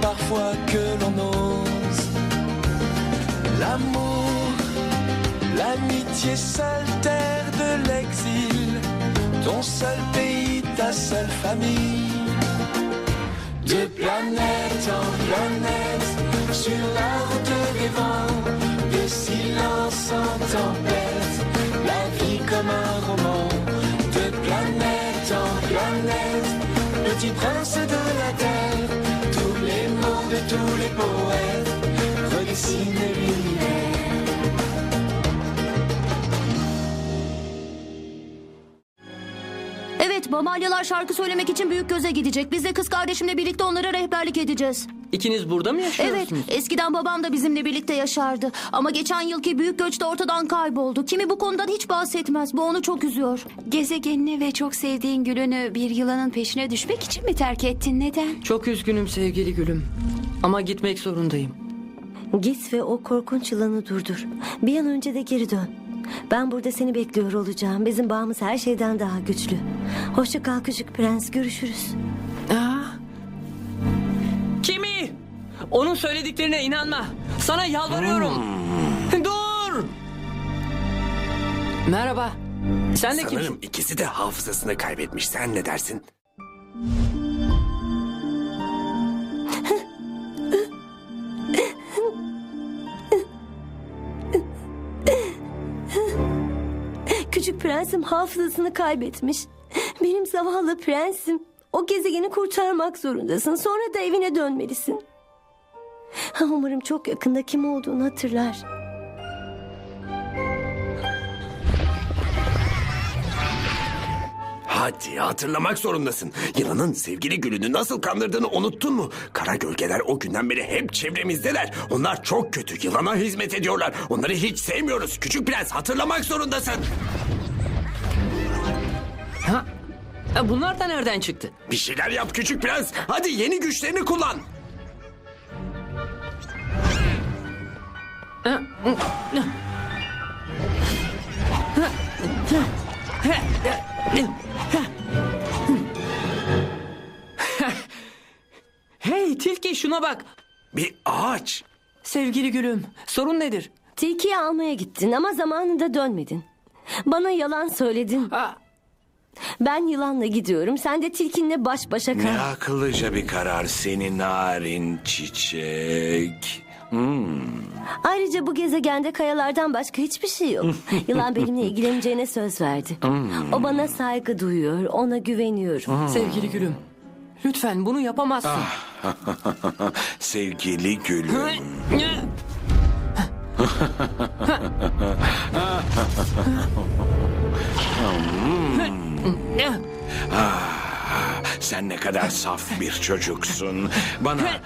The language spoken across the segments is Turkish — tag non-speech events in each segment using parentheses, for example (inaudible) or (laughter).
parfois que l'on ose. L'amour, l'amitié, seule terre de l'exil, ton seul pays, ta seule famille. De planète en planète, sur la route des vents, de silence en tempête, la vie comme un roman. De planète en planète, petit prince de la terre, poètes redessinent l'univers. Evet, Bamalyalar şarkı söylemek için Büyük Göz'e gidecek. Biz de kız kardeşimle birlikte onlara rehberlik edeceğiz. İkiniz burada mı Evet, yaşıyorsunuz? eskiden babam da bizimle birlikte yaşardı. Ama geçen yılki büyük göç de ortadan kayboldu. Kimi bu konudan hiç bahsetmez. Bu onu çok üzüyor. Gezegenini ve çok sevdiğin gülünü bir yılanın peşine düşmek için mi terk ettin? Neden? Çok üzgünüm sevgili gülüm. Ama gitmek zorundayım. Git ve o korkunç yılanı durdur. Bir an önce de geri dön. Ben burada seni bekliyor olacağım. Bizim bağımız her şeyden daha güçlü. Hoşça kal küçük prens. Görüşürüz. Aa. Kimi? Onun söylediklerine inanma. Sana yalvarıyorum. Dur! Merhaba. Sen de kimsin? Sanırım ikisi de hafızasını kaybetmiş. Sen ne dersin? Prensim hafızasını kaybetmiş. Benim zavallı prensim. O gezegeni kurtarmak zorundasın. Sonra da evine dönmelisin. Umarım çok yakında kim olduğunu hatırlar. Hadi hatırlamak zorundasın. Yılanın sevgili gülünü nasıl kandırdığını unuttun mu? Kara gölgeler o günden beri hep çevremizdeler. Onlar çok kötü. Yılana hizmet ediyorlar. Onları hiç sevmiyoruz. Küçük prens hatırlamak zorundasın. E, Bunlar da nereden çıktı? Bir şeyler yap küçük prens. Hadi yeni güçlerini kullan. Hey tilki şuna bak. Bir ağaç. Sevgili gülüm sorun nedir? Tilkiyi almaya gittin ama zamanında dönmedin. Bana yalan söyledin. Aa, Ben yılanla gidiyorum. Sen de tilkinle baş başa kal. Ne akıllıca bir karar seni narin çiçek. Ayrıca bu gezegende kayalardan başka hiçbir şey yok. (laughs) Yılan benimle ilgileneceğine söz verdi. O bana saygı duyuyor. Ona güveniyorum. sevgili gülüm. Lütfen bunu yapamazsın. (laughs) Sevgili gülüm. (laughs) Sen ne kadar saf bir çocuksun. Bana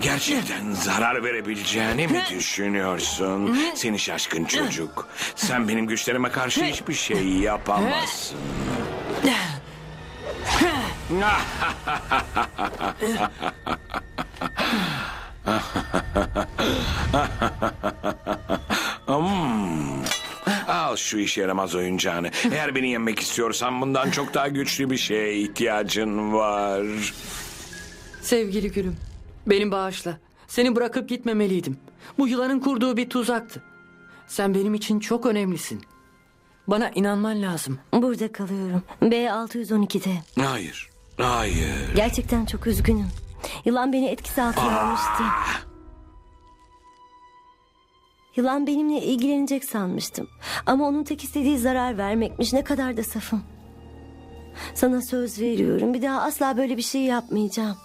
gerçekten zarar verebileceğini mi düşünüyorsun? Seni şaşkın çocuk. Sen benim güçlerime karşı hiçbir şey yapamazsın. (laughs) Al şu işe yaramaz oyuncağını. Eğer beni yenmek istiyorsan bundan çok daha güçlü bir şeye ihtiyacın var. Sevgili gülüm. Benim bağışla. Seni bırakıp gitmemeliydim. Bu yılanın kurduğu bir tuzaktı. Sen benim için çok önemlisin. Bana inanman lazım. Burada kalıyorum. B612'de. Hayır, hayır. Gerçekten çok üzgünüm. Yılan beni etkisi altına almıştı. Yılan benimle ilgilenecek sanmıştım. Ama onun tek istediği zarar vermekmiş. Ne kadar da safım. Sana söz veriyorum. Bir daha asla böyle bir şey yapmayacağım.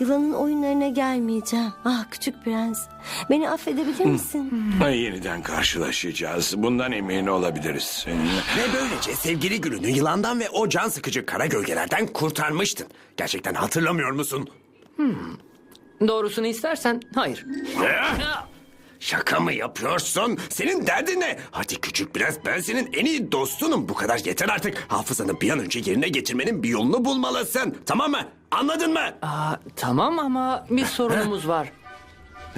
Yılanın oyunlarına gelmeyeceğim. Ah küçük prens. Beni affedebilir misin? Yeniden karşılaşacağız. Bundan emin olabilirsin. Ve böylece sevgili gülünü yılandan ve o can sıkıcı kara gölgelerden kurtarmıştın. Gerçekten hatırlamıyor musun? Doğrusunu istersen hayır. Şaka mı yapıyorsun? Senin derdin ne? Hadi küçük prens ben senin en iyi dostunum. Bu kadar yeter artık. Hafızanı bir an önce yerine getirmenin bir yolunu bulmalısın. Tamam mı? Anladın mı? Aa, tamam ama bir sorunumuz var.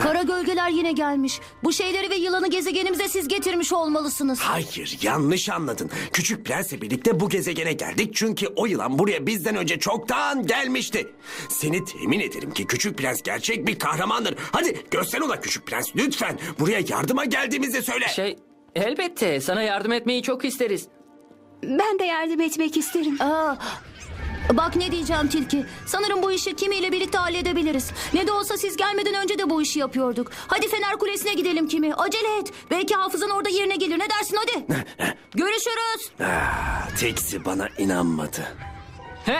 Kara gölgeler yine gelmiş. Bu şeyleri ve yılanı gezegenimize siz getirmiş olmalısınız. Hayır yanlış anladın. Küçük prensle birlikte bu gezegene geldik çünkü o yılan buraya bizden önce çoktan gelmişti. Seni temin ederim ki küçük prens gerçek bir kahramandır. Hadi göster ona küçük prens lütfen. Buraya yardıma geldiğimizi söyle. Şey, elbette sana yardım etmeyi çok isteriz. Ben de yardım etmek isterim. Aa, bak ne diyeceğim Tilki. Sanırım bu işi kimiyle birlikte halledebiliriz. Ne de olsa siz gelmeden önce de bu işi yapıyorduk. Hadi Fener Kulesi'ne gidelim Kimi. Acele et. Belki hafızan orada yerine gelir. Ne dersin hadi? (laughs) Görüşürüz. Teksi bana inanmadı. (laughs)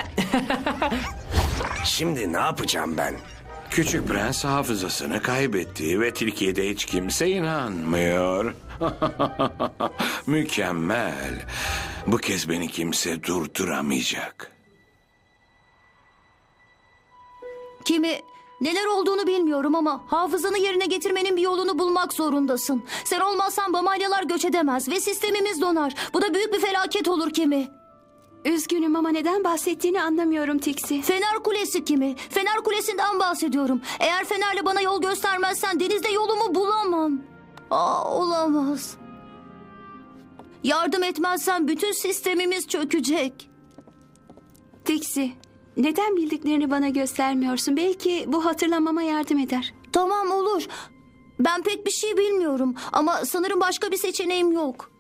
Şimdi ne yapacağım ben? Küçük prens hafızasını kaybetti ve Tilki'ye hiç kimse inanmıyor. (laughs) Mükemmel. Bu kez beni kimse durduramayacak. Kimi neler olduğunu bilmiyorum ama hafızanı yerine getirmenin bir yolunu bulmak zorundasın. Sen olmazsan Bamalyalar göç edemez ve sistemimiz donar. Bu da büyük bir felaket olur Kimi. Üzgünüm ama neden bahsettiğini anlamıyorum Tixi. Fener Kulesi kimi? Fener Kulesi'nden bahsediyorum. Eğer fenerle bana yol göstermezsen denizde yolumu bulamam. Aa, olamaz. Yardım etmezsen bütün sistemimiz çökecek. Tixi, neden bildiklerini bana göstermiyorsun? Belki bu hatırlamama yardım eder. Tamam olur. Ben pek bir şey bilmiyorum ama sanırım başka bir seçeneğim yok.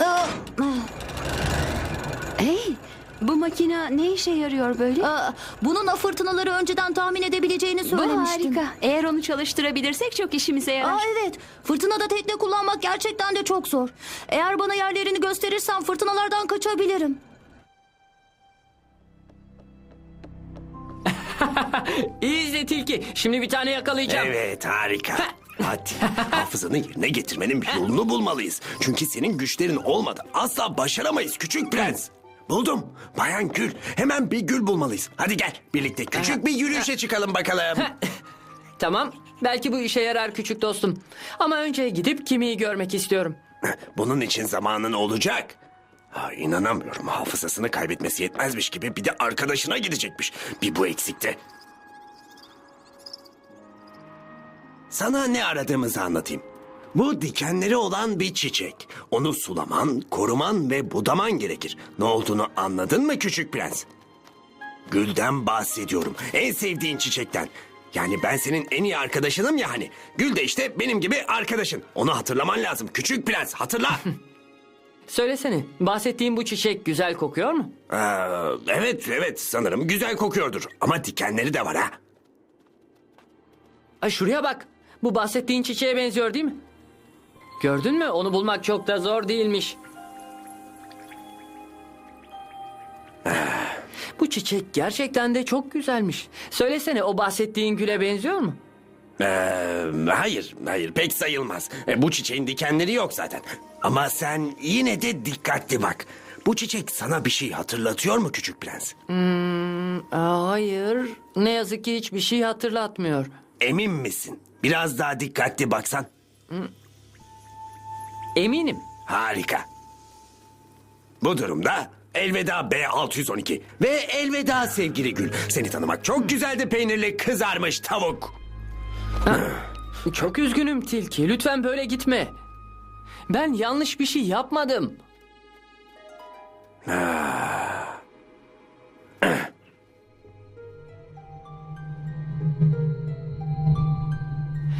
Aa, Hey, bu makine ne işe yarıyor böyle? aa, bunun fırtınaları önceden tahmin edebileceğini Bu söylemiştim. harika. Eğer onu çalıştırabilirsek çok işimize yarar. Aa evet. Fırtınada tekne kullanmak gerçekten de çok zor. Eğer bana yerlerini gösterirsen fırtınalardan kaçabilirim. (laughs) İyi izle tilki. Şimdi bir tane yakalayacağım. Evet harika. Hadi hafızanı yerine getirmenin bir yolunu bulmalıyız. Çünkü senin güçlerin olmadı. Asla başaramayız küçük prens. Buldum. Bayan Gül. Hemen bir gül bulmalıyız. Hadi gel. Birlikte küçük bir yürüyüşe (laughs) çıkalım bakalım. (laughs) Tamam. Belki bu işe yarar küçük dostum. Ama önce gidip Kimi'yi görmek istiyorum. (laughs) Bunun için zamanın olacak. Ha, inanamıyorum. Hafızasını kaybetmesi yetmezmiş gibi bir de arkadaşına gidecekmiş. Bir bu eksikte. Sana ne aradığımızı anlatayım. Bu dikenleri olan bir çiçek. Onu sulaman, koruman ve budaman gerekir. Ne olduğunu anladın mı küçük prens? Gülden bahsediyorum. En sevdiğin çiçekten. Yani ben senin en iyi arkadaşınım ya hani. Gül de işte benim gibi arkadaşın. Onu hatırlaman lazım. Küçük prens hatırla. (laughs) Söylesene. Bahsettiğim bu çiçek güzel kokuyor mu? Ee, evet evet sanırım güzel kokuyordur. Ama dikenleri de var ha. Ay şuraya bak. Bu bahsettiğin çiçeğe benziyor değil mi? Gördün mü? Onu bulmak çok da zor değilmiş. Bu çiçek gerçekten de çok güzelmiş. Söylesene o bahsettiğin güle benziyor mu? Ee, hayır hayır pek sayılmaz. E, bu çiçeğin dikenleri yok zaten. Ama sen yine de dikkatli bak. Bu çiçek sana bir şey hatırlatıyor mu küçük prens? Aa, hayır. Ne yazık ki hiçbir şey hatırlatmıyor. Emin misin? Biraz daha dikkatli baksan. Eminim. Harika. Bu durumda elveda B612 ve elveda sevgili Gül. Seni tanımak çok güzeldi peynirli kızarmış tavuk. Çok üzgünüm Tilki. Lütfen böyle gitme. Ben yanlış bir şey yapmadım.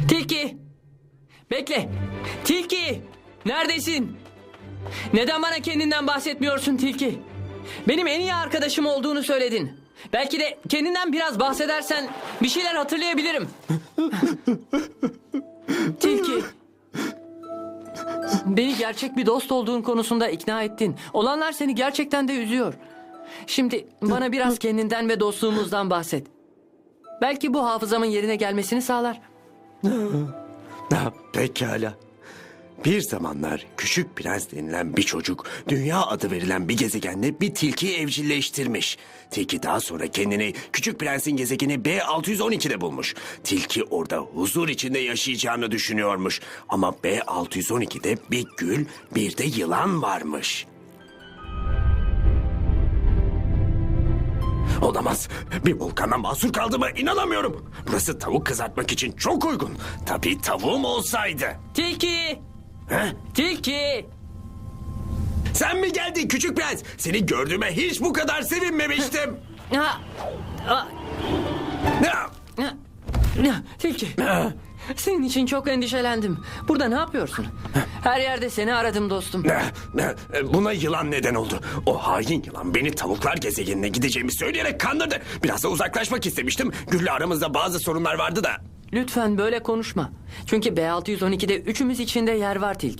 Tilki! Bekle! Tilki! Neredesin? Neden bana kendinden bahsetmiyorsun Tilki? Benim en iyi arkadaşım olduğunu söyledin. Belki de kendinden biraz bahsedersen bir şeyler hatırlayabilirim. (laughs) Tilki. Beni gerçek bir dost olduğun konusunda ikna ettin. Olanlar seni gerçekten de üzüyor. Şimdi bana biraz kendinden ve dostluğumuzdan bahset. Belki bu hafızamın yerine gelmesini sağlar. (laughs) Pekala. Bir zamanlar küçük prens denilen bir çocuk dünya adı verilen bir gezegenle bir tilki evcilleştirmiş. Tilki daha sonra kendini küçük prensin gezegeni B612'de bulmuş. Tilki orada huzur içinde yaşayacağını düşünüyormuş. Ama B612'de bir gül bir de yılan varmış. Olamaz. Bir volkana mahsur kaldığıma inanamıyorum. Burası tavuk kızartmak için çok uygun. Tabii tavuğum olsaydı. Tilki! He? Tilki! Sen mi geldin küçük prens? Seni gördüğüme hiç bu kadar sevinmemiştim. Ha, ha, Ne? ha, ha, Tilki. Senin için çok endişelendim. Burada ne yapıyorsun? Her yerde seni aradım dostum. Ne? Ne? Buna yılan neden oldu. O hain yılan beni tavuklar gezegenine gideceğimi söyleyerek kandırdı. Biraz da uzaklaşmak istemiştim. Gül'le aramızda bazı sorunlar vardı da. Lütfen böyle konuşma. Çünkü B612'de üçümüz içinde yer var Tilk.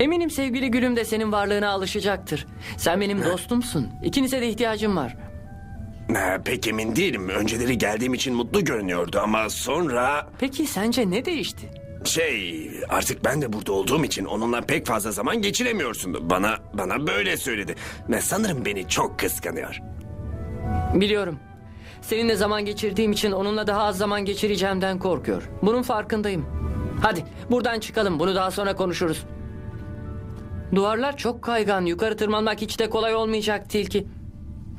Eminim sevgili gülüm de senin varlığına alışacaktır. Sen benim dostumsun. İkinize de ihtiyacım var. Ne, pek emin değilim. Önceleri geldiğim için mutlu görünüyordu ama sonra... Peki sence ne değişti? Şey artık ben de burada olduğum için onunla pek fazla zaman geçiremiyorsun. Bana bana böyle söyledi. Ve sanırım beni çok kıskanıyor. Biliyorum. Seninle zaman geçirdiğim için onunla daha az zaman geçireceğimden korkuyor. Bunun farkındayım. Hadi buradan çıkalım. Bunu daha sonra konuşuruz. Duvarlar çok kaygan. Yukarı tırmanmak hiç de kolay olmayacak tilki.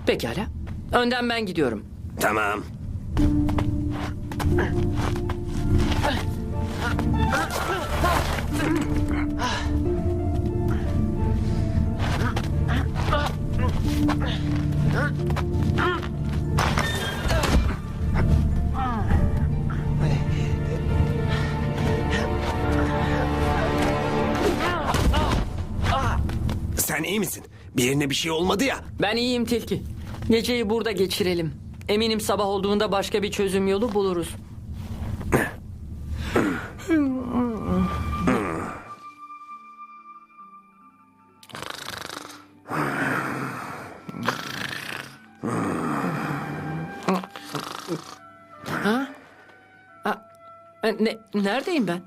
Pekala. Önden ben gidiyorum. Tamam. (laughs) Sen iyi misin? Bir yerine bir şey olmadı ya. Ben iyiyim tilki. Geceyi burada geçirelim. Eminim sabah olduğunda başka bir çözüm yolu buluruz. Ha? Ha, Ne, neredeyim ben?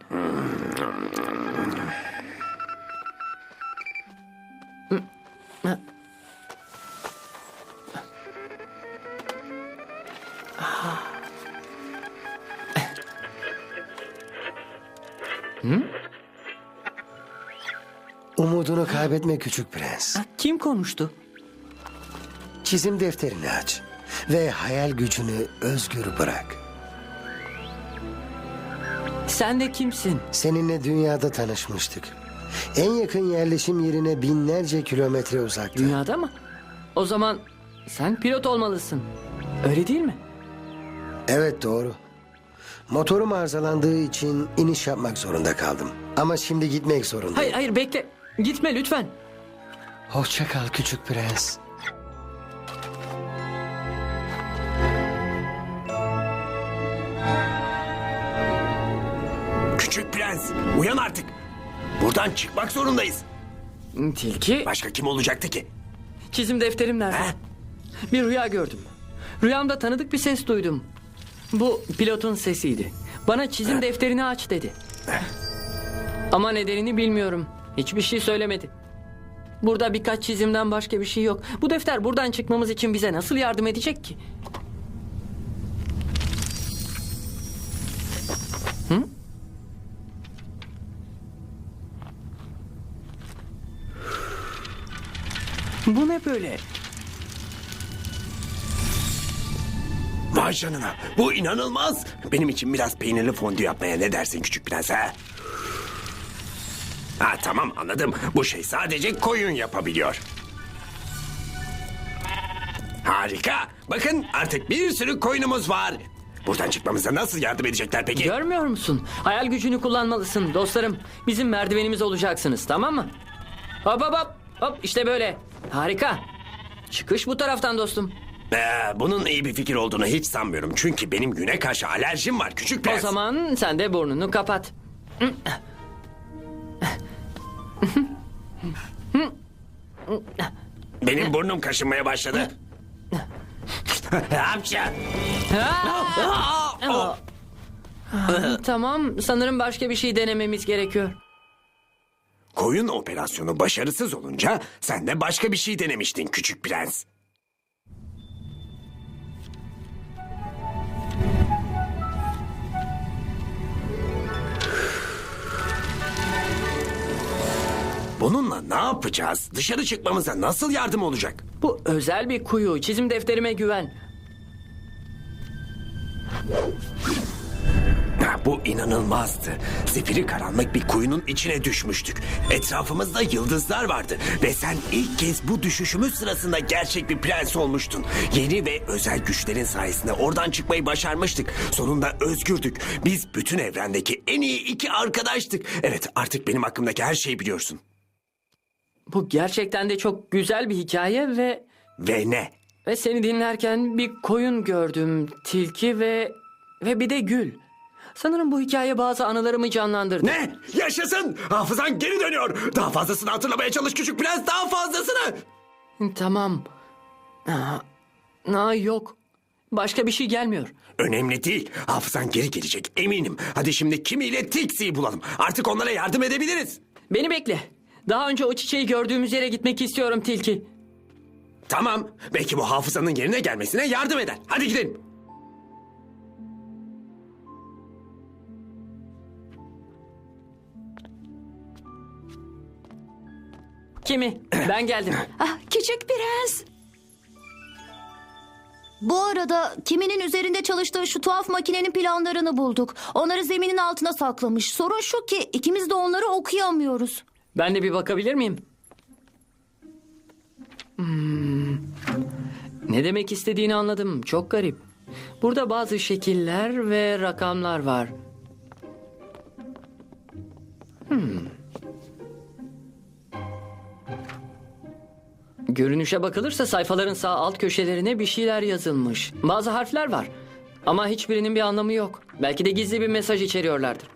Kaybetme küçük prens. Kim konuştu? Çizim defterini aç ve hayal gücünü özgür bırak. Sen de kimsin? Seninle dünyada tanışmıştık. En yakın yerleşim yerine binlerce kilometre uzakta. Dünyada mı? O zaman sen pilot olmalısın. Öyle değil mi? Evet doğru. Motorum arızalandığı için iniş yapmak zorunda kaldım. Ama şimdi gitmek zorundayım. Hayır hayır bekle. Gitme lütfen. Hoşça kal küçük prens. Küçük prens uyan artık. Buradan çıkmak zorundayız. Tilki Başka kim olacaktı ki? çizim defterim nerede? He? Bir rüya gördüm. Rüyamda tanıdık bir ses duydum. Bu pilotun sesiydi. Bana çizim defterini aç dedi. Ama nedenini bilmiyorum. Hiçbir şey söylemedi. Burada birkaç çizimden başka bir şey yok. Bu defter buradan çıkmamız için bize nasıl yardım edecek ki? Hı? Bu ne böyle? Vay canına bu inanılmaz. Benim için biraz peynirli fondü yapmaya ne dersin küçük prens ha? Ha tamam anladım. Bu şey sadece koyun yapabiliyor. Harika. Bakın artık bir sürü koyunumuz var. Buradan çıkmamıza nasıl yardım edecekler peki? Görmüyor musun? Hayal gücünü kullanmalısın dostlarım. Bizim merdivenimiz olacaksınız tamam mı? Hop hop hop. Hop işte böyle. Harika. Çıkış bu taraftan dostum. Ee, bunun iyi bir fikir olduğunu hiç sanmıyorum. Çünkü benim güne karşı alerjim var küçük prens. O zaman sen de burnunu kapat. Benim burnum kaşınmaya başladı. Hapşa. Ha! tamam sanırım başka bir şey denememiz gerekiyor. Koyun operasyonu başarısız olunca sen de başka bir şey denemiştin küçük prens. Bununla ne yapacağız? Dışarı çıkmamıza nasıl yardım olacak? Bu özel bir kuyu. Çizim defterime güven. Ha, Bu inanılmazdı. Zifiri karanlık bir kuyunun içine düşmüştük. Etrafımızda yıldızlar vardı. Ve sen ilk kez bu düşüşümüz sırasında gerçek bir prens olmuştun. Yeni ve özel güçlerin sayesinde oradan çıkmayı başarmıştık. Sonunda özgürdük. Biz bütün evrendeki en iyi iki arkadaştık. Evet artık benim hakkımdaki her şeyi biliyorsun. Bu gerçekten de çok güzel bir hikaye ve Ve ne? ve seni dinlerken bir koyun gördüm, tilki ve ve bir de gül. Sanırım bu hikaye bazı anılarımı canlandırdı. Ne? Yaşasın! Hafızan geri dönüyor. Daha fazlasını hatırlamaya çalış küçük prens. Daha fazlasını. Tamam. Aa, yok. Başka bir şey gelmiyor. Önemli değil. Hafızan geri gelecek eminim. Hadi şimdi kimiyle Tixi'yi bulalım. Artık onlara yardım edebiliriz. Beni bekle. Daha önce o çiçeği gördüğümüz yere gitmek istiyorum tilki. Tamam. Belki bu hafızanın yerine gelmesine yardım eder. Hadi gidelim. Kimi? (clears throat) Ben geldim. Ah, küçük prens. Bu arada kiminin üzerinde çalıştığı şu tuhaf makinenin planlarını bulduk. Onları zeminin altına saklamış. Sorun şu ki ikimiz de onları okuyamıyoruz. Ben de bir bakabilir miyim? Hmm. Ne demek istediğini anladım. Çok garip. Burada bazı şekiller ve rakamlar var. Hmm. Görünüşe bakılırsa sayfaların sağ alt köşelerine bir şeyler yazılmış. Bazı harfler var. Ama hiçbirinin bir anlamı yok. Belki de gizli bir mesaj içeriyorlardır.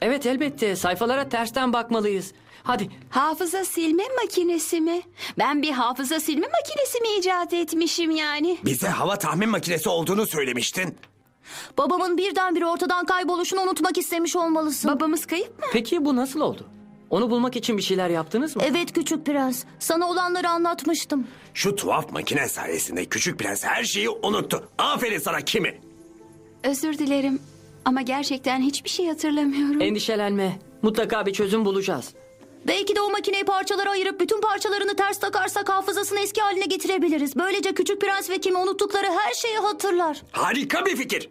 Evet elbette sayfalara tersten bakmalıyız. Hadi Hafıza silme makinesi mi? Ben bir hafıza silme makinesi mi icat etmişim yani? Bize hava tahmin makinesi olduğunu söylemiştin. Babamın birdenbire ortadan kayboluşunu unutmak istemiş olmalısın. Babamız kayıp mı? Peki bu nasıl oldu? Onu bulmak için bir şeyler yaptınız mı? Evet küçük prens. Sana olanları anlatmıştım. Şu tuhaf makine sayesinde küçük prens her şeyi unuttu. Aferin sana kimi? Özür dilerim ama gerçekten hiçbir şey hatırlamıyorum. Endişelenme. Mutlaka bir çözüm bulacağız. Belki de o makineyi parçalara ayırıp bütün parçalarını ters takarsak hafızasını eski haline getirebiliriz. Böylece küçük prens ve kimi unuttukları her şeyi hatırlar. Harika bir fikir.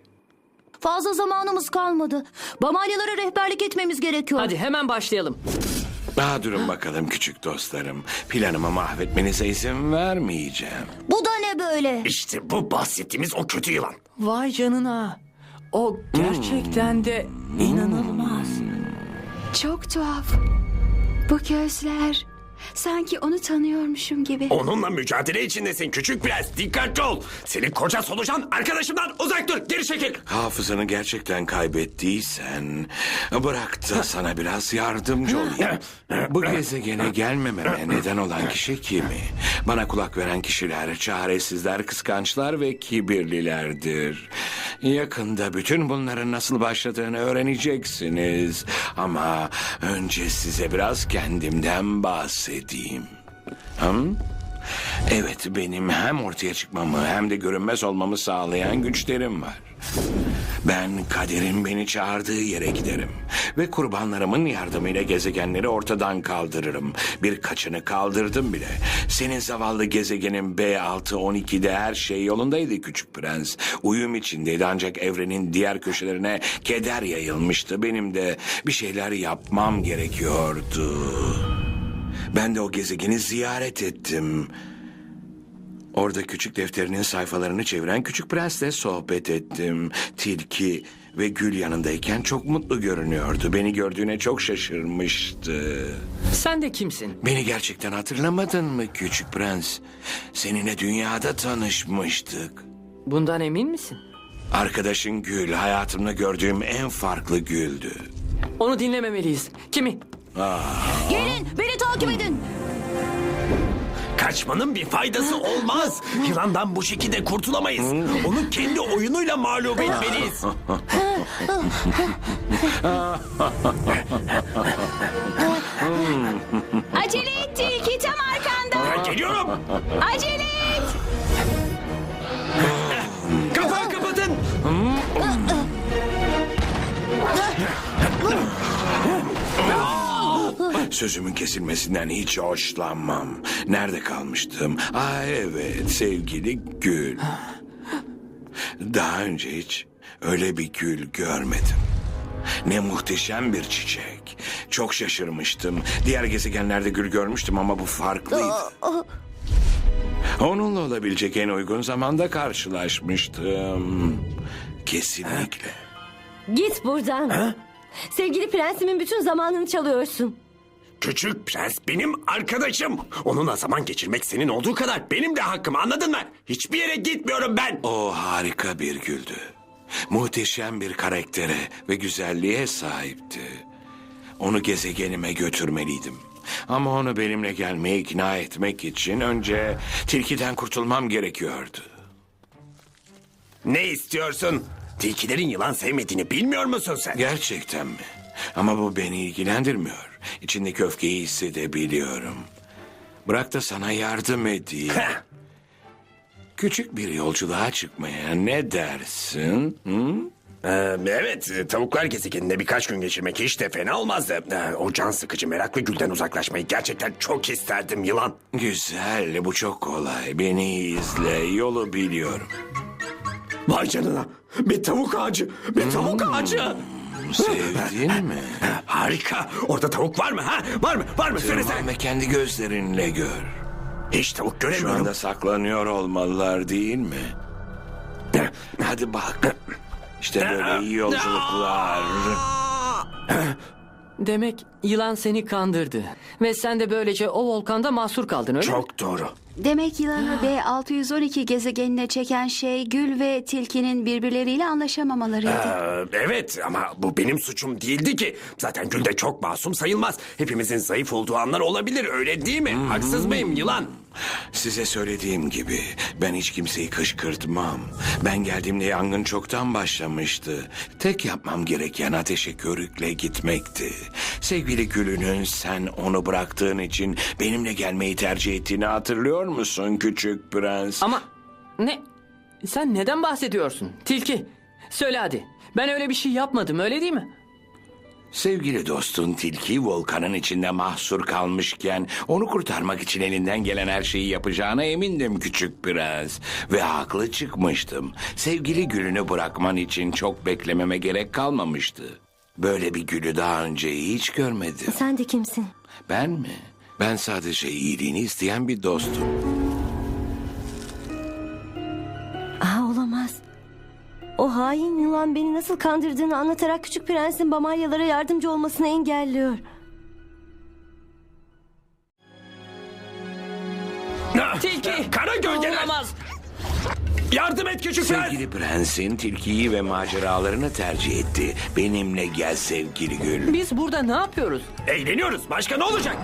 Fazla zamanımız kalmadı. Bamalyalara rehberlik etmemiz gerekiyor. Hadi hemen başlayalım. Daha durun bakalım küçük dostlarım. Planımı mahvetmenize izin vermeyeceğim. Bu da ne böyle? İşte bu bahsettiğimiz o kötü yılan. Vay canına. O gerçekten de inanılmaz. Çok tuhaf. Bu gözler sanki onu tanıyormuşum gibi. Onunla mücadele içindesin küçük prens. Dikkatli ol. Senin koca solucan arkadaşımdan uzak dur. Geri çekil. Hafızanı gerçekten kaybettiysen bırak da sana biraz yardımcı olayım. (laughs) Bu gezegene gelmememe neden olan kişi kimi? Bana kulak veren kişiler çaresizler, kıskançlar ve kibirlilerdir. Yakında bütün bunların nasıl başladığını öğreneceksiniz. Ama önce size biraz kendimden bahsedeyim. Hım? Evet benim hem ortaya çıkmamı hem de görünmez olmamı sağlayan güçlerim var. Ben kaderin beni çağırdığı yere giderim. Ve kurbanlarımın yardımıyla gezegenleri ortadan kaldırırım. Birkaçını kaldırdım bile. Senin zavallı gezegenin B6-12'de her şey yolundaydı küçük prens. Uyum içindeydi ancak evrenin diğer köşelerine keder yayılmıştı. Benim de bir şeyler yapmam gerekiyordu. Ben de o gezegeni ziyaret ettim. Orada küçük defterinin sayfalarını çeviren küçük prensle sohbet ettim. Tilki ve gül yanındayken çok mutlu görünüyordu. Beni gördüğüne çok şaşırmıştı. Sen de kimsin? Beni gerçekten hatırlamadın mı küçük prens? Seninle dünyada tanışmıştık. Bundan emin misin? Arkadaşın Gül hayatımda gördüğüm en farklı güldü. Onu dinlememeliyiz. Kimi? Gelin beni takip edin. Kaçmanın bir faydası olmaz. Yılandan bu şekilde kurtulamayız. Onu kendi oyunuyla mağlup etmeliyiz. Acele et tilki tam arkanda. Geliyorum. Acele et. Kapağı kapatın. Sözümün kesilmesinden hiç hoşlanmam. Nerede kalmıştım? Aa evet sevgili Gül. Daha önce hiç öyle bir gül görmedim. Ne muhteşem bir çiçek. Çok şaşırmıştım. Diğer gezegenlerde gül görmüştüm ama bu farklıydı. Onunla olabilecek en uygun zamanda karşılaşmıştım. Kesinlikle. Git buradan. Sevgili prensimin bütün zamanını çalıyorsun. Küçük prens benim arkadaşım. Onunla zaman geçirmek senin olduğu kadar benim de hakkım anladın mı? Hiçbir yere gitmiyorum ben. O harika bir güldü. Muhteşem bir karaktere ve güzelliğe sahipti. Onu gezegenime götürmeliydim. Ama onu benimle gelmeye ikna etmek için önce tilkiden kurtulmam gerekiyordu. Ne istiyorsun? Tilkilerin yılan sevmediğini bilmiyor musun sen? Gerçekten mi? Ama bu beni ilgilendirmiyor. İçindeki öfkeyi hissedebiliyorum. Bırak da sana yardım edeyim. Küçük bir yolculuğa çıkmaya ne dersin? Hı? Ee, evet, e, tavuklar gezegeninde birkaç gün geçirmek hiç de fena olmazdı. Ee, o can sıkıcı merak ve gülden uzaklaşmayı gerçekten çok isterdim yılan. Güzel, bu çok kolay. Beni izle, yolu biliyorum. Vay canına, bir tavuk ağacı, bir tavuk ağacı. Sevdin mi? Ha, (laughs) Harika, orada tavuk var mı ha? Var mı, var mı? Söylesene. Tırman ve kendi gözlerinle gör. Hiç tavuk Şu göremiyorum. anda saklanıyor olmalılar değil mi? Hadi bak. İşte böyle iyi yolculuklar. (laughs) Demek yılan seni kandırdı. Ve sen de böylece o volkanda mahsur kaldın öyle mi? Çok doğru. Demek yılanı B612 gezegenine çeken şey Gül ve Tilki'nin birbirleriyle anlaşamamalarıydı. Ee, evet ama bu benim suçum değildi ki. Zaten Gül de çok masum sayılmaz. Hepimizin zayıf olduğu anlar olabilir öyle değil mi? Haksız mıyım yılan? Size söylediğim gibi ben hiç kimseyi kışkırtmam. Ben geldiğimde yangın çoktan başlamıştı. Tek yapmam gereken ateşe körükle gitmekti. Sevgili Gül'ünün sen onu bıraktığın için benimle gelmeyi tercih ettiğini hatırlıyor musun küçük prens? Ama ne? Sen neden bahsediyorsun? Tilki. Söyle hadi. Ben öyle bir şey yapmadım öyle değil mi? Sevgili dostun tilki volkanın içinde mahsur kalmışken onu kurtarmak için elinden gelen her şeyi yapacağına emindim küçük prens. Ve haklı çıkmıştım. Sevgili gülünü bırakman için çok beklememe gerek kalmamıştı. Böyle bir gülü daha önce hiç görmedim. Sen de kimsin? Ben mi? Ben sadece iyiliğini isteyen bir dostum. Aa olamaz. O hain yılan beni nasıl kandırdığını anlatarak küçük prensin Bamalyalara yardımcı olmasını engelliyor. Tilki. Kara gölgeler. Olamaz. Yardım et küçük prens. Sevgili prensin tilkiyi ve maceralarını tercih etti. Benimle gel sevgili gül. Biz burada ne yapıyoruz? Eğleniyoruz. Başka ne olacak?